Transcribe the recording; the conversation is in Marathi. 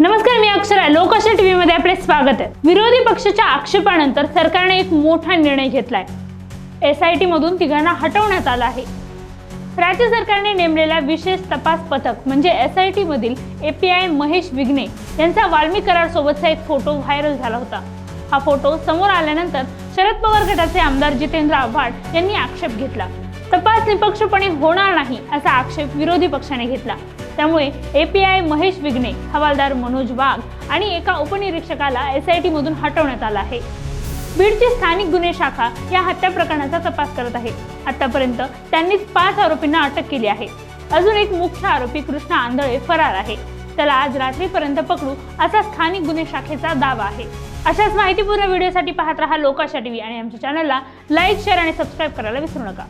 नमस्कार मी अक्षरा. लोकशाही टीव्ही मध्ये आपले स्वागत आहे. विरोधी पक्षाच्या आक्षेपानंतर सरकारने एक मोठा निर्णय घेतलाय. एस आय टी मधून तिघांना हटवण्यात आलं आहे. राज्य सरकारने नेमलेल्या विशेष तपास पथक म्हणजे एस आय टी मधील एपीआय महेश विघ्ने यांचा वाल्मी करार सोबतचा एक फोटो व्हायरल झाला होता. हा फोटो समोर आल्यानंतर शरद पवार गटाचे आमदार जितेंद्र आव्हाड यांनी आक्षेप घेतला. तपास निपक्षपणे होणार नाही असा आक्षेप विरोधी पक्षाने घेतला. त्यामुळे एपीआय महेश विघ्ने हवालदार मनोज वाघ आणि एका उपनिरीक्षकाला एस आय टी मधून हटवण्यात आलं आहे. बीडची स्थानिक गुन्हे शाखा या हत्या प्रकरणाचा तपास करत आहे. आतापर्यंत त्यांनीच पाच आरोपींना अटक केली आहे. अजून एक मुख्य आरोपी कृष्णा आंधळे फरार आहे. त्याला आज रात्रीपर्यंत पकडू असा स्थानिक गुन्हे शाखेचा दावा आहे. अशाच माहितीपूर्ण व्हिडिओसाठी पाहत राहा लोकाशा टीव्ही आणि आमच्या चॅनलला लाईक शेअर आणि सबस्क्राईब करायला विसरू नका.